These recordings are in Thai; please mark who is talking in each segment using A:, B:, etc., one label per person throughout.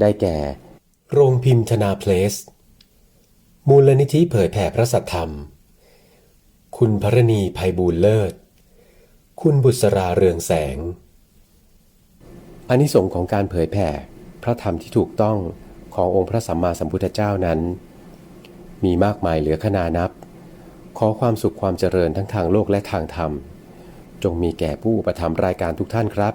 A: ได้แก่ โรงพิมพ์ธนาเพลส มูลนิธิเผยแผ่พระสัทธรรม คุณพรณีภัยบูลเลิศ คุณบุษราเรืองแสงอานิสงส์ของการเผยแผ่พระธรรมที่ถูกต้องขององค์พระสัมมาสัมพุทธเจ้านั้น มีมากมายเหลือขนานับ ขอความสุขความเจริญทั้งทางโลกและทางธรรม จงมีแก่ผู้ประทับรายการทุกท่านครับ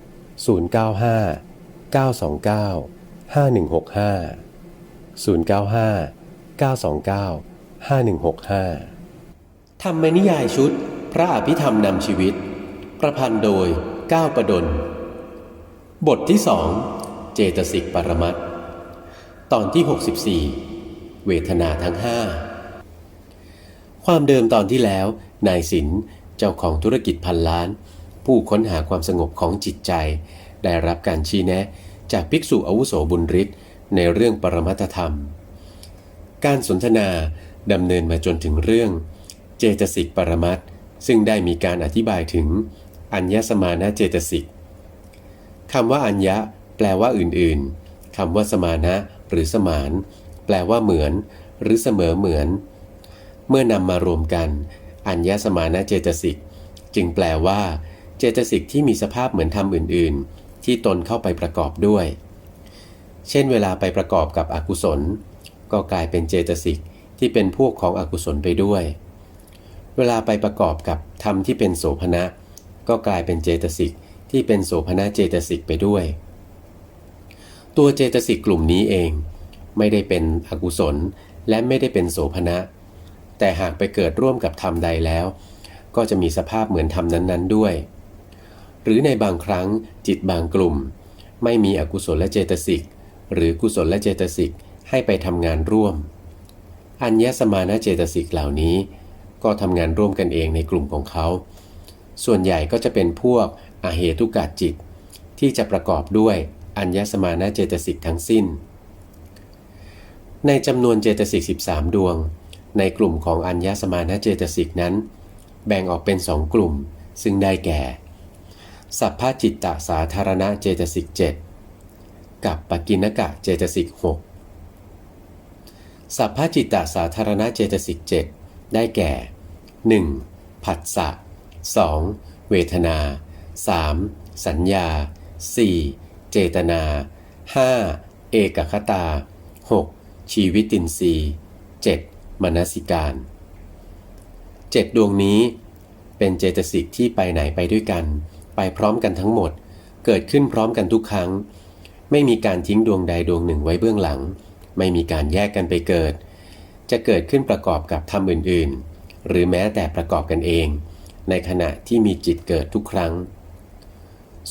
A: 095 929 5165 095 929 5165 ธรรมนิยายชุด พระอภิธรรมนำชีวิต ประพันธ์โดยก้าวประดล บทที่สองเจตสิกปรมัตถ์ตอนที่ 64 เวทนาทั้งห้าความเดิมตอนที่แล้ว นายสินเจ้าของธุรกิจพันล้าน ผู้ค้นหาความสงบของจิตใจ ได้รับการชี้แนะ จากภิกษุอาวุโสบุญฤทธิ์ในเรื่องปรมัตธรรม การสนทนาดำเนินมาจนถึงเรื่อง เจตสิกปรมัตถ์ซึ่งได้มีการอธิบายถึง อัญญสมานะเจตสิกคำว่าอัญญะแปลว่าอื่นๆคำว่าสมานะหรือสมาน แปลว่าเหมือน หรือเสมอเหมือน เมื่อนำมารวมกัน อัญญสมานะเจตสิก จึงแปลว่า เจตสิกที่มีสภาพเหมือนธรรมอื่น ๆ ที่ตนเข้าไปประกอบด้วย เช่นเวลาไปประกอบกับอกุศล ก็กลายเป็นเจตสิกที่เป็นพวกของอกุศลไปด้วย เวลาไปประกอบกับธรรมที่เป็นโสภณะ ก็กลายเป็นเจตสิกที่เป็นโสภณะเจตสิกไปด้วย ตัวเจตสิกกลุ่มนี้เอง ไม่ได้เป็นอกุศลและไม่ได้เป็นโสภณะ แต่หากไปเกิดร่วมกับธรรมใดแล้ว ก็จะมีสภาพเหมือนธรรมนั้น ๆ ด้วย หรือในบางครั้งจิตบางกลุ่ม ไม่มีอกุศลและเจตสิก หรือกุศลและเจตสิกให้ไปทำงานร่วม อัญญสมานะเจตสิกเหล่านี้ ก็ทำงานร่วมกันเองในกลุ่มของเขา ส่วนใหญ่ก็จะเป็นพวกอาเหตุกาจิต ที่จะประกอบด้วยอัญญสมานะเจตสิกทั้งสิ้น ในจำนวนเจตสิก 13 ดวง ในกลุ่มของอัญญสมานะเจตสิกนั้น แบ่งออกเป็นสองกลุ่ม ซึ่งได้แก่ สัพพจิตตสาธารณะเจตสิก7กับปกินกะเจตสิก6สัพพจิตตสาธารณะเจตสิก7ได้แก่ 1. ผัสสะ 2. เวทนา 3. สัญญา 4. เจตนา 5. เอกคตา 6. ชีวิตินทรีย์ 7. มนสิการเจ็ดดวงนี้เป็นเจตสิกที่ไปไหนไปด้วยกัน พร้อมกันทั้งหมด เกิดขึ้นพร้อมกันทุกครั้ง ไม่มีการทิ้งดวงใดดวงหนึ่งไว้เบื้องหลัง ไม่มีการแยกกันไปเกิด จะเกิดขึ้นประกอบกับธรรมอื่นๆ หรือแม้แต่ประกอบกันเอง ในขณะที่มีจิตเกิดทุกครั้ง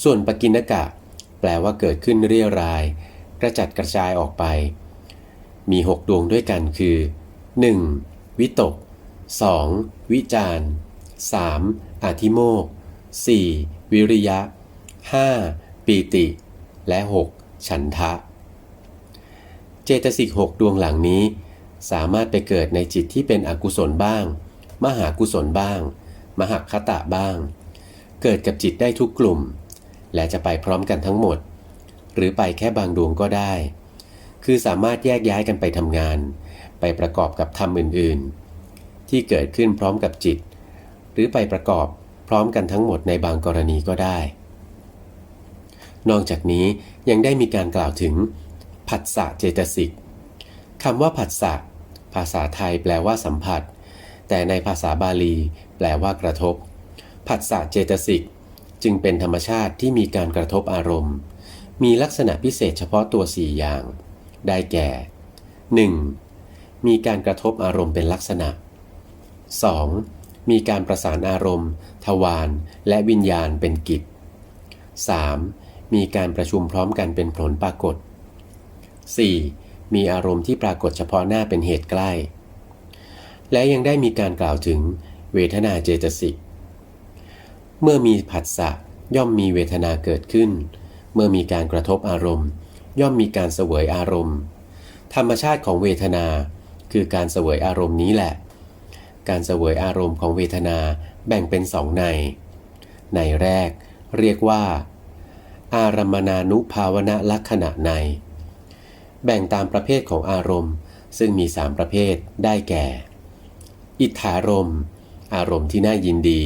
A: ส่วนปกินกะ แปลว่าเกิดขึ้นเรียราย กระจัดกระจายออกไป มีหกดวงด้วยกันคือ 1. วิตก 2. วิจาร 3. อาธิโมก 4. วิริยะ 5. ปีติ และ 6. ฉันทะ เจตสิกหกดวงหลังนี้ สามารถไปเกิดในจิตที่เป็นอกุศลบ้าง มหากุศลบ้าง มหคตะบ้าง เกิดกับจิตได้ทุกกลุ่ม และจะไปพร้อมกันทั้งหมด หรือไปแค่บางดวงก็ได้ คือสามารถแยกย้ายกันไปทำงาน ไปประกอบกับธรรมอื่น ๆ ที่เกิดขึ้นพร้อมกับจิต หรือไปประกอบ พร้อมกันทั้งหมดในบางกรณีก็ได้ นอกจากนี้ยังได้มีการกล่าวถึง ผัสสะเจตสิกคำว่าผัสสะภาษาไทยแปลว่าสัมผัส แต่ในภาษาบาลี แปลว่ากระทบ ผัสสะเจตสิกจึงเป็นธรรมชาติที่มีการกระทบอารมณ์ มีลักษณะพิเศษเฉพาะตัวสี่อย่าง ได้แก่ 1. มีการกระทบอารมณ์เป็นลักษณะ 2. มีการประสานอารมณ์ ทวาร และวิญญาณเป็นกิจ 3. มีการประชุมพร้อมกันเป็นผลปรากฏ 4. มีอารมณ์ที่ปรากฏเฉพาะหน้าเป็นเหตุใกล้ และยังได้มีการกล่าวถึงเวทนาเจตสิก เมื่อมีผัสสะย่อมมีเวทนาเกิดขึ้น เมื่อมีการกระทบอารมณ์ ย่อมมีการเสวยอารมณ์ ธรรมชาติของเวทนาคือการเสวยอารมณ์นี้แหละ การเสวยอารมณ์ของเวทนาแบ่งเป็นสองใน ในแรกเรียกว่า อารมณานุภาวณลักษณะใน แบ่งตามประเภทของอารมณ์ ซึ่งมีสามประเภทได้แก่ อิทธารม์อารมณ์ที่น่ายินดี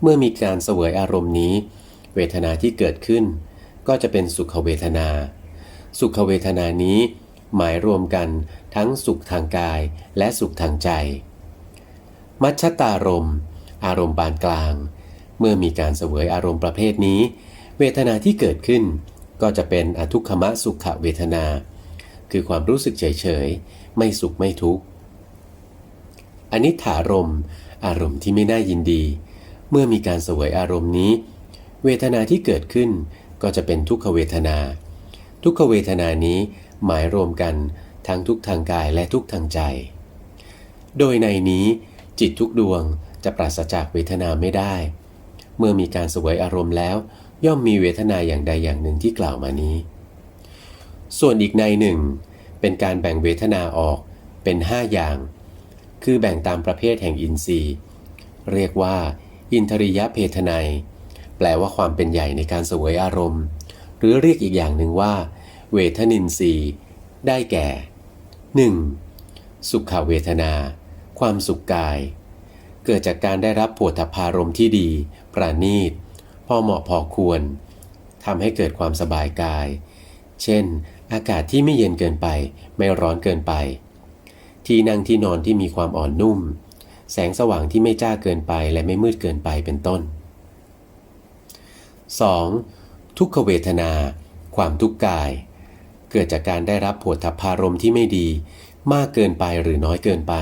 A: เมื่อมีการเสวยอารมณ์นี้ เวทนาที่เกิดขึ้น ก็จะเป็นสุขเวทนา สุขเวทนานี้หมายรวมกันทั้งสุขทางกายและสุขทางใจ มัชชตารมอารมณ์ปานกลาง เมื่อมีการเสวยอารมณ์ประเภทนี้ เวทนาที่เกิดขึ้น ก็จะเป็นอทุกขมะสุขเวทนา คือความรู้สึกเฉยๆ ไม่สุขไม่ทุกข์อนิถารมอารมณ์ที่ไม่น่ายินดี เมื่อมีการเสวยอารมณ์นี้ เวทนาที่เกิดขึ้นก็จะเป็นทุกขเวทนา ทุกขเวทนานี้หมายรวมกันทั้งทุกทางกายและทุกทางใจ โดยในนี้ จิตทุกดวงจะปราศจากเวทนาไม่ได้ เมื่อมีการสวยอารมณ์แล้ว ย่อมมีเวทนาอย่างใดอย่างหนึ่งที่กล่าวมานี้ ส่วนอีกในหนึ่ง เป็นการแบ่งเวทนาออกเป็นห้าอย่าง คือแบ่งตามประเภทแห่งอินทรีย์ เรียกว่า อินทริยเพทนัยแปลว่าความเป็นใหญ่ในการสวยอารมณ์ หรือเรียกอีกอย่างหนึ่งว่า เวทนินทรีย์ได้แก่ 1. สุขเวทนา ความสุขกาย เกิดจากการได้รับโผฏฐารมที่ดี ประณีต พอเหมาะพอควรทำให้เกิดความสบายกาย เช่น อากาศที่ไม่เย็นเกินไป ไม่ร้อนเกินไป ที่นั่งที่นอนที่มีความอ่อนนุ่ม แสงสว่างที่ไม่จ้าเกินไปและไม่มืดเกินไปเป็นต้น 2. ทุกขเวทนา ความทุกข์กาย เกิดจากการได้รับโผฏฐพารมที่ไม่ดีมากเกินไปหรือน้อยเกินไป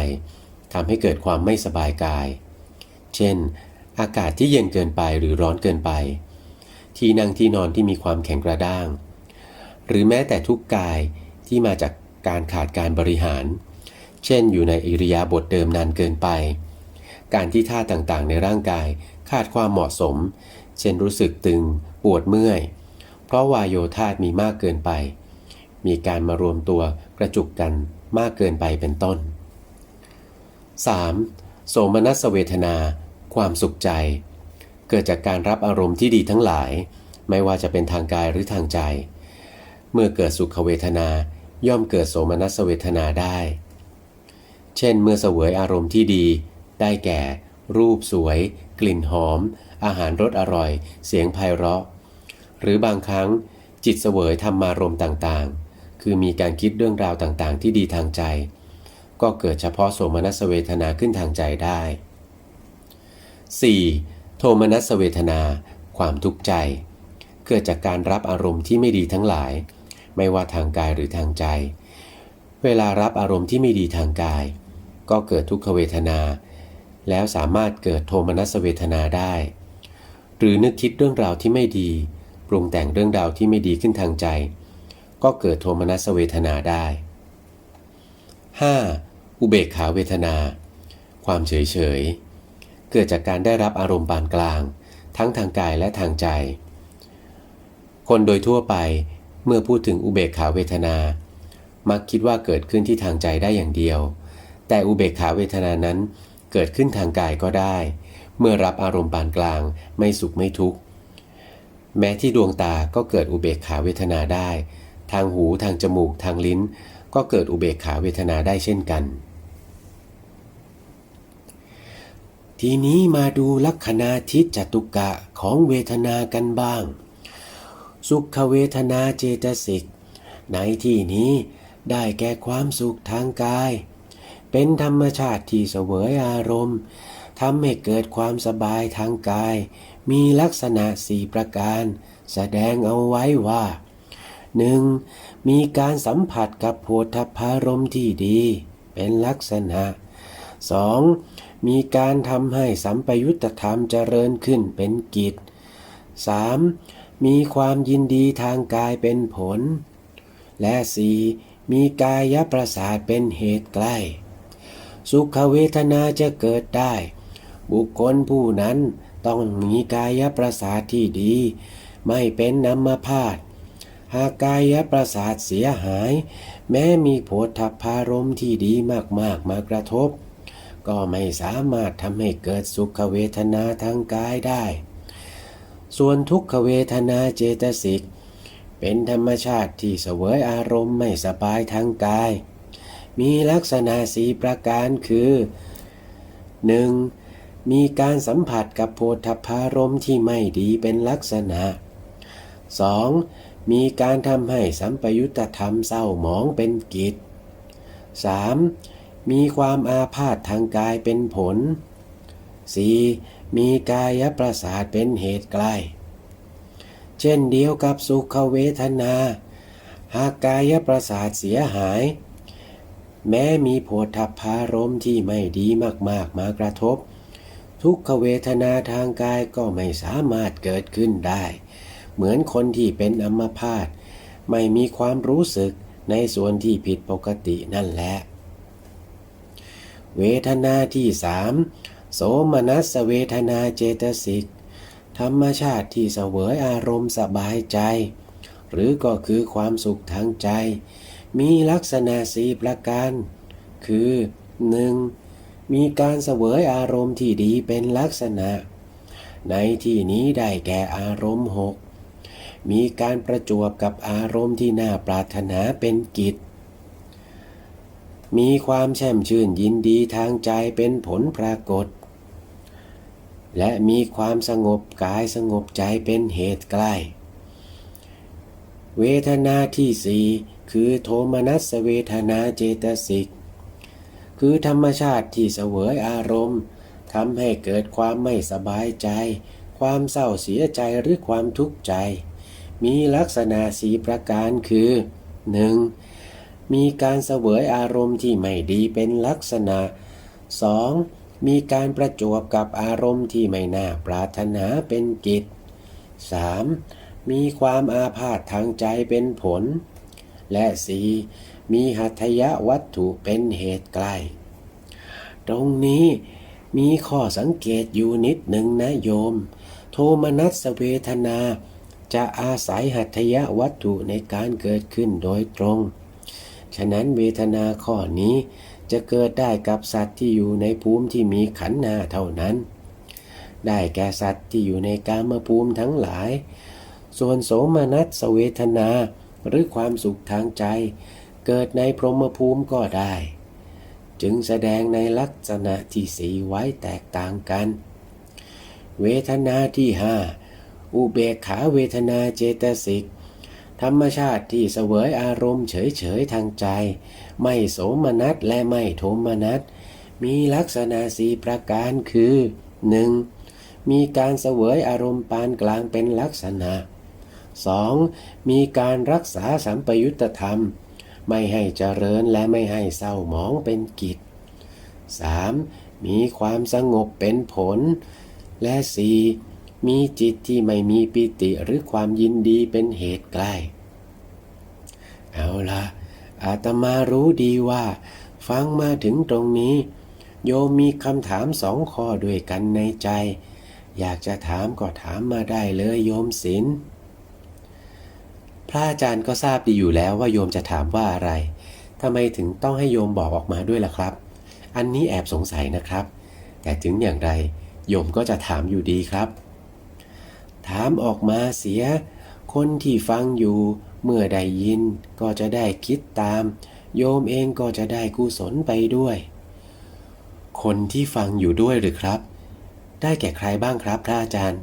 A: ทำให้เกิดความไม่สบายกาย เช่น อากาศที่เย็นเกินไปหรือร้อนเกินไป ที่นั่งที่นอนที่มีความแข็งกระด้าง หรือแม้แต่ทุกกายที่มาจากการขาดการบริหาร เช่น อยู่ในอิริยาบถเดิมนานเกินไป การที่ท่าต่างๆ ในร่างกายขาดความเหมาะสม เช่นรู้สึกตึง ปวดเมื่อย เพราะวายโยธาตมีมากเกินไป มีการมารวมตัวกระจุกกันมากเกินไปเป็นต้น 3. โสมนัสเวทนา ความสุขใจ เกิดจากการรับอารมณ์ที่ดีทั้งหลาย ไม่ว่าจะเป็นทางกายหรือทางใจ เมื่อเกิดสุขเวทนา ย่อมเกิดโสมนัสเวทนาได้ เช่น เมื่อเสวยอารมณ์ที่ดี ได้แก่ รูปสวย กลิ่นหอม อาหารรสอร่อย เสียงไพเราะ หรือบางครั้ง จิตเสวยธรรมารมณ์ต่างๆ คือมีการคิดเรื่องราวต่างๆ ที่ดีทางใจ ก็เกิดเฉพาะโสมนัสเวทนาขึ้นทางใจได้ 4. โทมนัสเวทนา ความทุกข์ใจ เกิดจากการรับอารมณ์ที่ไม่ดีทั้งหลาย ไม่ว่าทางกายหรือทางใจ เวลารับอารมณ์ที่ไม่ดีทางกาย ก็เกิดทุกขเวทนา แล้วสามารถเกิดโทมนัสเวทนาได้ หรือนึกคิดเรื่องราวที่ไม่ดี ปรุงแต่งเรื่องราวที่ไม่ดีขึ้นทางใจ ก็เกิดโทมนัสเวทนาได้ 5. อุเบกขาเวทนา ความเฉยเฉยเกิดจากการได้รับอารมณ์ปานกลาง ทั้งทางกายและทางใจ คนโดยทั่วไปเมื่อพูดถึงอุเบกขาเวทนา มักคิดว่าเกิดขึ้นที่ทางใจได้อย่างเดียว แต่อุเบกขาเวทนานั้นเกิดขึ้นทางกายก็ได้ เมื่อรับอารมณ์ปานกลางไม่สุขไม่ทุกข์ แม้ที่ดวงตาก็เกิดอุเบกขาเวทนาได้ ทางหูทางจมูกทางลิ้น ก็เกิดอุเบกขาเวทนาได้เช่นกัน ทีนี้มาดูลักษณะทิจตุกะของเวทนากันบ้าง สุขเวทนาเจตสิกในที่นี้ได้แก่ความสุขทางกาย เป็นธรรมชาติที่เสวยอารมณ์ทำให้เกิดความสบายทางกาย มีลักษณะสี่ประการ แสดงเอาไว้ว่า 1. มีการสัมผัสกับโพธพารมที่ดี เป็นลักษณะ 2. มีการทำให้สัมปยุตธรรมเจริญขึ้นเป็นกิจ 3. มีความยินดีทางกายเป็นผล และ 4. มีกายประสาทเป็นเหตุใกล้ สุขเวทนาจะเกิดได้ บุคคลผู้นั้นต้องมีกายประสาทที่ดี ไม่เป็นนัมพาตหากกายประสาทเสียหาย แม้มีโผฏฐพารมที่ดีมากๆมากระทบ ก็ไม่สามารถทำให้เกิดสุขเวทนาทางกายได้ ส่วนทุกขเวทนาเจตสิก เป็นธรรมชาติที่เสวยอารมณ์ไม่สบายทางกาย มีลักษณะสีประการคือ 1. มีการสัมผัสกับโพธพารมที่ไม่ดีเป็นลักษณะ 2. มีการทำให้สัมปยุตธรรมเศร้าหมองเป็นกิจ 3. มีความอาพาธทางกายเป็นผล 4. มีกายประสาทเป็นเหตุใกล้ เช่นเดียวกับสุขเวทนา หากกายประสาทเสียหาย แม้มีโผฏฐพารมที่ไม่ดีมากๆมากระทบ ทุกขเวทนาทางกายก็ไม่สามารถเกิดขึ้นได้ เหมือนคนที่เป็นอัมพาตไม่มีความรู้สึกในส่วนที่ผิดปกตินั่นแหละ เวทนาที่สามโสมนัสเวทนาเจตสิก ธรรมชาติที่เสวยอารมณ์สบายใจ หรือก็คือความสุขทางใจ มีลักษณะสีประการ คือ 1. มีการเสวยอารมณ์ที่ดีเป็นลักษณะ ในที่นี้ได้แก่อารมณ์หกมีการประจวบกับอารมณ์ที่น่าปรารถนาเป็นกิจ มีความแช่มชื่นยินดีทางใจเป็นผลปรากฏ และมีความสงบกายสงบใจเป็นเหตุใกล้ เวทนาที่สี่คือโทมนัสเวทนาเจตสิก คือธรรมชาติที่เสวยอารมณ์ทำให้เกิดความไม่สบายใจ ความเศร้าเสียใจหรือความทุกข์ใจ มีลักษณะสีประการคือ 1. มีการเสวยอารมณ์ที่ไม่ดีเป็นลักษณะ 2. มีการประจวบกับอารมณ์ที่ไม่น่าปรารถนาเป็นกิจ 3. มีความอาพาธทางใจเป็นผล และ 4. มีหัตถยวัตถุเป็นเหตุใกล้ ตรงนี้มีข้อสังเกตอยู่นิดหนึ่งนะโยม โทมนัสเวทนา จะอาศัยหัตถยวัตถุในการเกิดขึ้นโดยตรง ฉะนั้นเวทนาข้อนี้จะเกิดได้กับสัตว์ที่อยู่ในภูมิที่มีขันธ์นาเท่านั้น ได้แก่สัตว์ที่อยู่ในกามภูมิทั้งหลาย ส่วนโสมนัสเวทนาหรือความสุขทางใจ เกิดในพรหมภูมิก็ได้ จึงแสดงในลักษณะที่สีไว้แตกต่างกัน เวทนาที่ห้าอุเบกขาเวทนาเจตสิก ธรรมชาติที่เสวยอารมณ์เฉยๆทางใจ ไม่โสมนัสและไม่โทมนัส มีลักษณะสีประการคือ 1. มีการเสวยอารมณ์ปานกลางเป็นลักษณะ 2. มีการรักษาสัมปยุตธรรม ไม่ให้เจริญและไม่ให้เศร้าหมองเป็นกิจ 3. มีความสงบเป็นผล และ 4. มีจิตที่ไม่มีปิติหรือความยินดีเป็นเหตุใกล้ เอาละอาตมารู้ดีว่า ฟังมาถึงตรงนี้ โยมมีคำถามสองข้อด้วยกันในใจ อยากจะถามก็ถามมาได้เลยโยมศิลพระอาจารย์ก็ทราบดีอยู่แล้วว่าโยมจะถามว่าอะไรทำไมถึงต้องให้โยมบอกออกมาด้วยล่ะครับ อันนี้แอบสงสัยนะครับ แต่ถึงอย่างไรโยมก็จะถามอยู่ดีครับ ถามออกมาเสีย คนที่ฟังอยู่เมื่อได้ยินก็จะได้คิดตาม โยมเองก็จะได้กุศลไปด้วย คนที่ฟังอยู่ด้วยหรือครับ ได้แก่ใครบ้างครับพระอาจารย์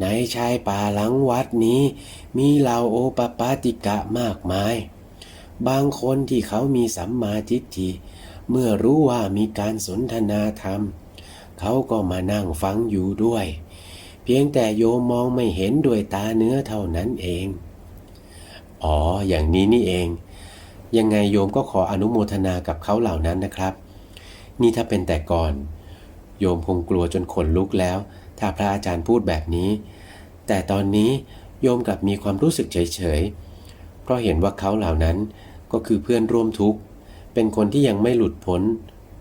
A: ในชายป่าหลังวัดนี้ มีเหล่าโอปปาติกะมากมาย บางคนที่เขามีสัมมาทิฏฐิเมื่อรู้ว่ามีการสนทนาธรรม เขาก็มานั่งฟังอยู่ด้วย พียงแต่โยมมองไม่เห็นด้วยตาเนื้อเท่านั้นเอง อ๋อ อย่างนี้นี่เอง ยังไงโยมก็ขออนุโมทนากับเขาเหล่านั้นนะครับ นี่ถ้าเป็นแต่ก่อน โยมคงกลัวจนขนลุกแล้ว ถ้าพระอาจารย์พูดแบบนี้ แต่ตอนนี้โยมกลับมีความรู้สึกเฉยๆ เพราะเห็นว่าเขาเหล่านั้นก็คือเพื่อนร่วมทุกข์ เป็นคนที่ยังไม่หลุดพ้น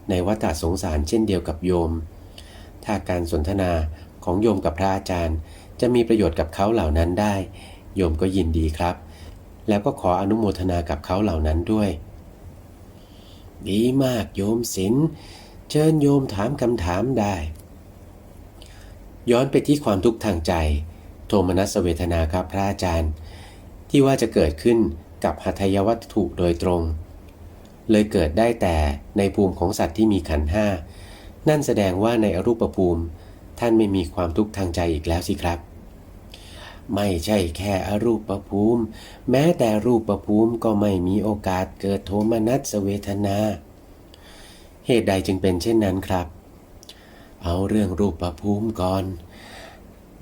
A: ในวัฏสงสารเช่นเดียวกับโยม ถ้าการสนทนา ของโยมกับพระอาจารย์ จะมีประโยชน์กับเขาเหล่านั้นได้ โยมก็ยินดีครับ แล้วก็ขออนุโมทนากับเขาเหล่านั้นด้วย ดีมากโยมศิลเชิญโยมถามคำถามได้ ย้อนไปที่ความทุกข์ทางใจ โทมนัสเวทนาครับพระอาจารย์ ที่ว่าจะเกิดขึ้นกับหัตถยวัตถุโดยตรง เลยเกิดได้แต่ในภูมิของสัตว์ที่มีขันห้านั่นแสดงว่าในอรูปภูมิ ท่านไม่มีความทุกข์ทางใจอีกแล้วสิครับ ไม่ใช่แค่อรูปภูมิ แม้แต่รูปภูมิก็ไม่มีโอกาสเกิดโทมนัสเวทนา เหตุใดจึงเป็นเช่นนั้นครับ เอาเรื่องรูปภูมิก่อน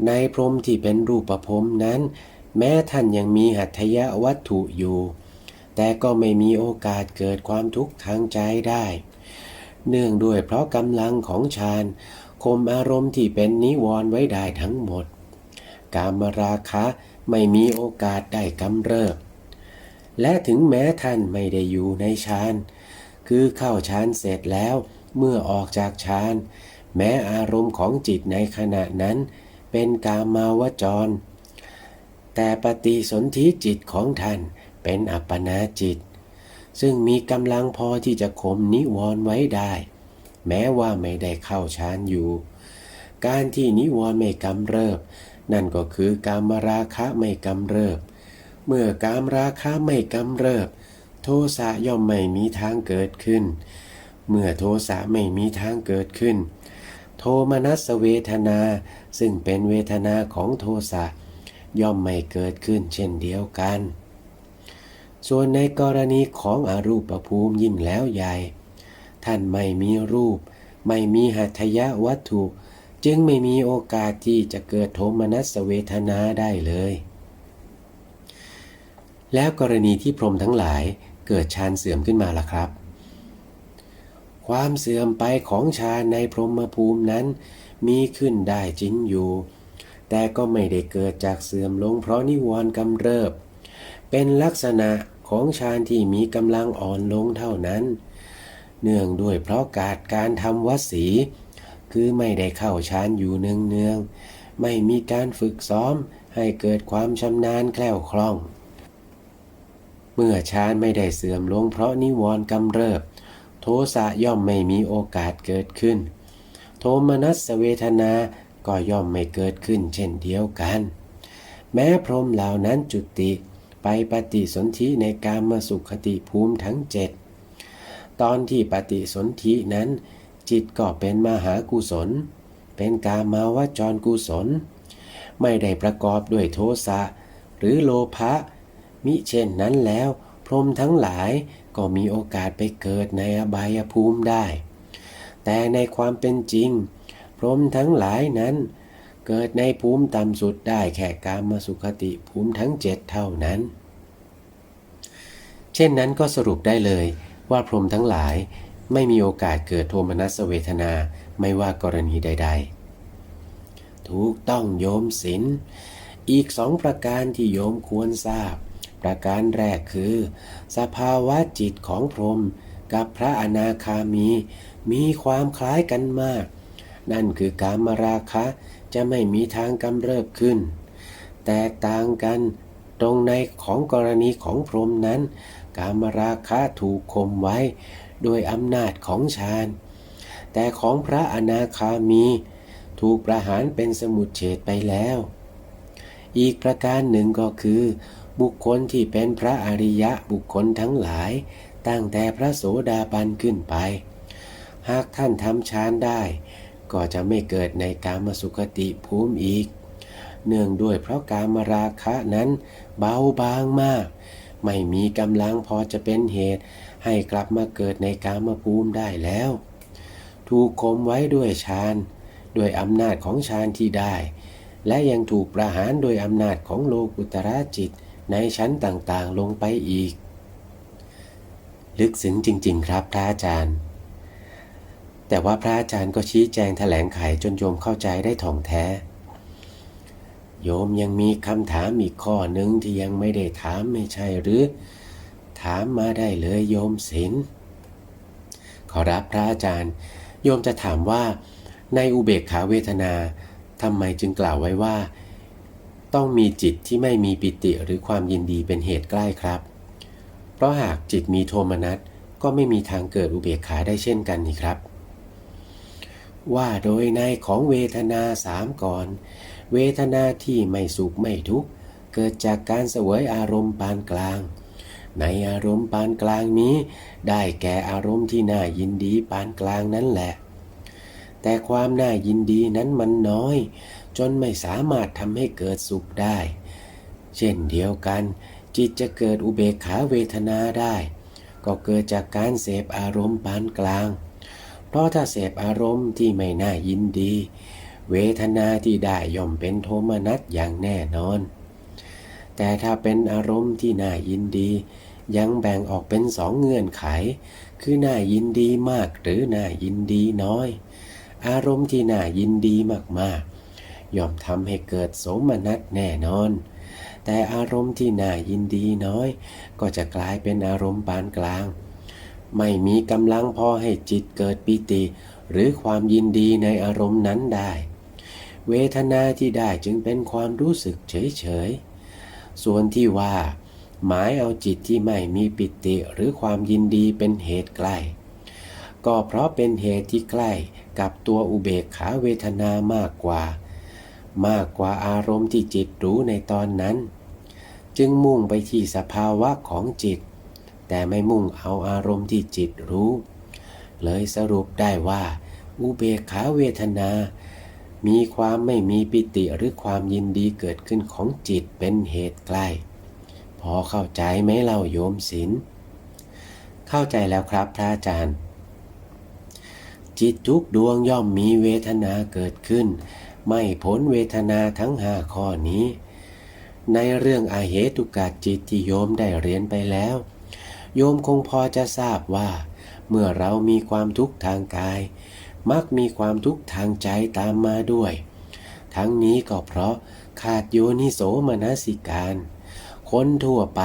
A: ในพรมที่เป็นรูปภพนั้น แม้ท่านยังมีหัตถยวัตถุอยู่แต่ก็ไม่มีโอกาสเกิดความทุกข์ทางใจได้ เนื่องด้วยเพราะกำลังของฌาน มอารมณ์ที่เป็นนิวรณ์ไว้ได้ทั้งหมด กามราคะไม่มีโอกาสได้กำเริบ และถึงแม้ท่านไม่ได้อยู่ในฌานคือเข้าฌานเสร็จแล้วเมื่อออกจากฌานแม้อารมณ์ของจิตในขณะนั้นเป็นกามาวจร แต่ปฏิสนธิจิตของท่านเป็นอัปปนาจิต ซึ่งมีกำลังพอที่จะข่มนิวรณ์ไว้ได้ แม้ว่าไม่ได้เข้าฌานอยู่ การที่นิวรณ์ไม่กำเริบ นั่นก็คือการมราคะไม่กำเริบ เมื่อการราคะไม่กำเริบ โทสะย่อมไม่มีทางเกิดขึ้น เมื่อโทสะไม่มีทางเกิดขึ้น โทมนัสเวทนาซึ่งเป็นเวทนาของโทสะย่อมไม่เกิดขึ้นเช่นเดียวกัน ส่วนในกรณีของอรูปภูมิยิ่งแล้วใหญ่ ท่านไม่มีรูป ไม่มีหัตถยวัตถุ จึงไม่มีโอกาสที่จะเกิดโทมนัสเวทนาได้เลย แล้วกรณีที่พรหมทั้งหลายเกิดฌานเสื่อมขึ้นมาล่ะครับ ความเสื่อมไปของฌานในพรหมภูมินั้นมีขึ้นได้จริงอยู่ แต่ก็ไม่ได้เกิดจากเสื่อมลงเพราะนิวรณ์กำเริบ เป็นลักษณะของฌานที่มีกำลังอ่อนลงเท่านั้น เนื่องด้วยเพราะการการทำวัดสีคือไม่ได้เข้าฌานอยู่เนืองๆไม่มีการฝึกซ้อมให้เกิดความชำนาญแคล่วคล่อง เมื่อฌานไม่ได้เสื่อมลงเพราะนิวรณ์กำเริบ โทสะย่อมไม่มีโอกาสเกิดขึ้น โทมนัสเวทนาก็ย่อมไม่เกิดขึ้นเช่นเดียวกัน แม้พรหมเหล่านั้นจุติไปปฏิสนธิในการมาสุขติภูมิทั้งเจ็ด ตอนที่ปฏิสนธินั้น จิตก็เป็นมหากุศล เป็นกามาวจรกุศล ไม่ได้ประกอบด้วยโทสะหรือโลภะมิเช่นนั้นแล้ว พรหมทั้งหลายก็มีโอกาสไปเกิดในอบายภูมิได้ แต่ในความเป็นจริง พรหมทั้งหลายนั้น เกิดในภูมิต่ำสุดได้แค่กามสุขติภูมิทั้งเจ็ดเท่านั้น เช่นนั้นก็สรุปได้เลย ว่าพรหมทั้งหลายไม่มีโอกาสเกิดโทมนัสเวทนาไม่ว่ากรณีใด ๆ ถูกต้องโยมศิลอีกสองประการที่โยมควรทราบ ประการแรกคือ สภาวะจิตของพรหมกับพระอนาคามี มีความคล้ายกันมาก นั่นคือการมราคะจะไม่มีทางกำเริบขึ้น แตกต่างกันตรงในของกรณีของพรหมนั้น การมราคะถูกข่มไว้ โดยอำนาจของฌาน แต่ของพระอนาคามีถูกประหารเป็นสมุดเฉดไปแล้ว อีกประการหนึ่งก็คือ บุคคลที่เป็นพระอริยะบุคคลทั้งหลาย ตั้งแต่พระโสดาบันขึ้นไป หากท่านทำฌานได้ ก็จะไม่เกิดในกามสุขติภูมิอีก เนื่องด้วยเพราะกามราคะนั้นเบาบางมาก ไม่มีกำลังพอจะเป็นเหตุ ให้กลับมาเกิดในกามภูมิได้แล้ว ถูกคมไว้ด้วยฌานด้วยอำนาจของฌานที่ได้ และยังถูกประหารโดยอำนาจของโลกุตระจิตในชั้นต่างๆลงไปอีก ลึกซึ้งจริง ๆ ครับพระอาจารย์ แต่ว่าพระอาจารย์ก็ชี้แจงแถลงไขจนโยมเข้าใจได้ถ่องแท้ โยมยังมีคำถามอีกข้อหนึ่งที่ยังไม่ได้ถามไม่ใช่หรือ ถามมาได้เลยโยมศิลขอรับพระอาจารย์ โยมจะถามว่า ในอุเบกขาเวทนาทำไมจึงกล่าวไว้ว่า ต้องมีจิตที่ไม่มีปิติหรือความยินดีเป็นเหตุใกล้ครับ เพราะหากจิตมีโทมนัสก็ไม่มีทางเกิดอุเบกขาได้เช่นกันนี่ครับ ว่าโดยในของเวทนาสามก่อน เวทนาที่ไม่สุขไม่ทุกข์เกิดจากการเสวยอารมณ์ปานกลาง ในอารมณ์ปานกลางนี้ ได้แก่อารมณ์ที่น่ายินดีปานกลางนั่นแหละ แต่ความน่ายินดีนั้นมันน้อย จนไม่สามารถทำให้เกิดสุขได้ เช่นเดียวกัน จิตจะเกิดอุเบกขาเวทนาได้ ก็เกิดจากการเสพอารมณ์ปานกลาง เพราะถ้าเสพอารมณ์ที่ไม่น่ายินดี เวทนาที่ได้ย่อมเป็นโทมนัสอย่างแน่นอน แต่ถ้าเป็นอารมณ์ที่น่ายินดี ยังแบ่งออกเป็นสองเงื่อนไข คือน่ายินดีมากหรือน่ายินดีน้อย อารมณ์ที่น่ายินดีมากๆ ย่อมทำให้เกิดโสมนัสแน่นอน แต่อารมณ์ที่น่ายินดีน้อย ก็จะกลายเป็นอารมณ์ปานกลาง ไม่มีกำลังพอให้จิตเกิดปิติหรือความยินดีในอารมณ์นั้นได้ เวทนาที่ได้จึงเป็นความรู้สึกเฉยๆ ส่วนที่ว่า หมายเอาจิตที่ไม่มีปิติหรือความยินดีเป็นเหตุใกล้ ก็เพราะเป็นเหตุที่ใกล้กับตัวอุเบกขาเวทนามากกว่า มากกว่าอารมณ์ที่จิตรู้ในตอนนั้น จึงมุ่งไปที่สภาวะของจิต แต่ไม่มุ่งเอาอารมณ์ที่จิตรู้ เลยสรุปได้ว่า อุเบกขาเวทนา มีความไม่มีปิติหรือความยินดีเกิดขึ้นของจิตเป็นเหตุใกล้ พอเข้าใจไหมเล่าโยมศิลป์เข้าใจแล้วครับพระอาจารย์ จิตทุกดวงย่อมมีเวทนาเกิดขึ้น ไม่พ้นเวทนาทั้งห้าข้อนี้ ในเรื่องอาเหตุกาจิตที่โยมได้เรียนไปแล้ว โยมคงพอจะทราบว่า เมื่อเรามีความทุกข์ทางกาย มักมีความทุกข์ทางใจตามมาด้วย ทั้งนี้ก็เพราะขาดโยนิโสมนสิการ คนทั่วไป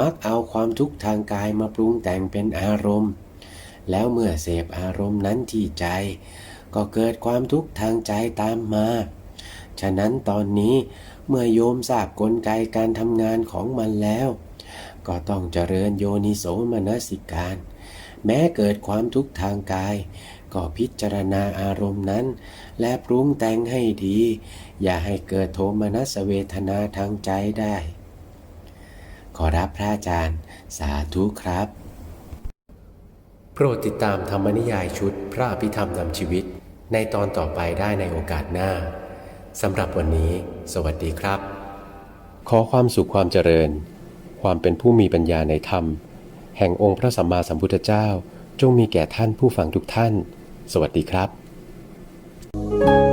A: มักเอาความทุกข์ทางกายมาปรุงแต่งเป็นอารมณ์ แล้วเมื่อเสพอารมณ์นั้นที่ใจ ก็เกิดความทุกข์ทางใจตามมา ฉะนั้นตอนนี้เมื่อโยมทราบกลไกการทำงานของมันแล้ว ก็ต้องเจริญโยนิโสมนสิการ แม้เกิดความทุกข์ทางกาย ก็พิจารณาอารมณ์นั้น และปรุงแต่งให้ดี อย่าให้เกิดโทมนัสเวทนาทางใจได้ ขอรับพระอาจารย์ สาธุครับ โปรดติดตามธรรมนิยายชุดพระอภิธรรมนำชีวิต ในตอนต่อไปได้ในโอกาสหน้าสำหรับวันนี้ สวัสดีครับ ขอความสุขความเจริญ ความเป็นผู้มีปัญญาในธรรม แห่งองค์พระสัมมาสัมพุทธเจ้าจงมีแก่ท่านผู้ฟังทุกท่าน สวัสดีครับ